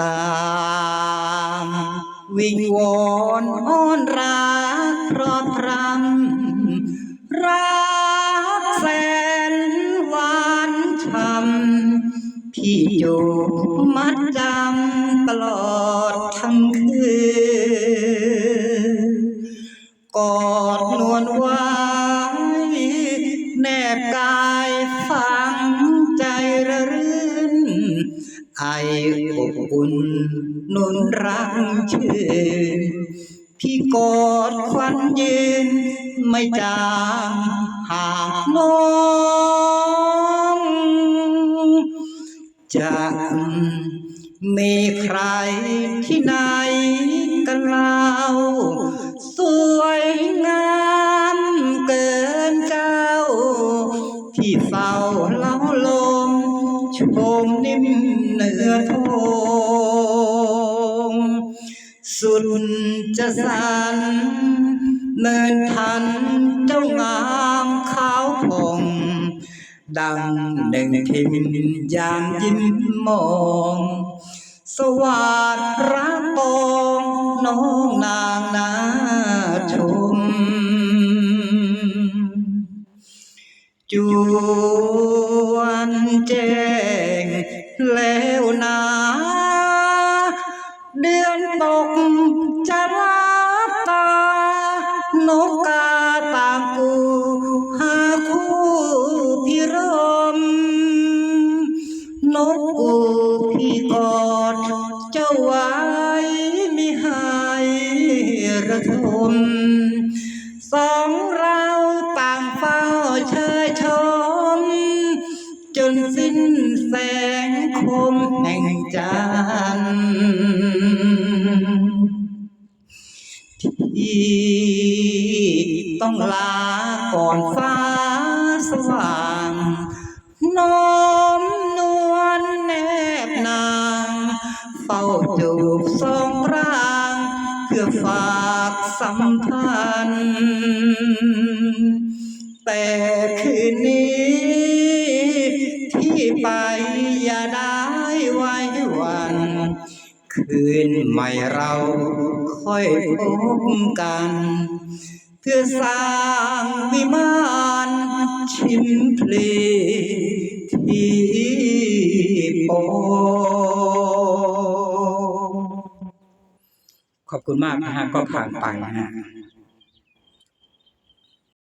ตามวิงวอนอ้อนรักพราะพรำรักแสนหวานช่ำพี่อยู่มัดจำตลอดทั้งคืนกอดนวลไว้แนบกาย ไออบอุ่นนุนรักชื่นพี่กอดควันยืนไม่จางหางน้องจะมีใครที่ไหนกันเล่าสวยงาม ชมนิ่มเนื้อทองสุดจะสันเนินทันเจ้างามขาวผ่องดังหนึ่งทิมยามยิ้มมอง สวัสดรักปองน้องนางนาชม จวนแจ้งแล้วนาเดือนตกจะรับตานกกาต่างกูหาคู่พิรม นกกูพี่กอดเจ้าไว้ไม่ให้ระทม เฝ้าเชยชม จนสิ้นแสงคมแห่งจันทร์ที่ต้องลาก่อนฟ้าสว่างน้อมนวลแนบนางเฝ้าจูบสองพรางเพื่อฝากสัมพันธ์แต่ ไปอย่าได้ไว้วัน คืนใหม่เราค่อยพบกัน เพื่อสร้างวิมานชิมพลีที่โปขอบคุณมากนะฮะก็ผ่านไปนะฮะ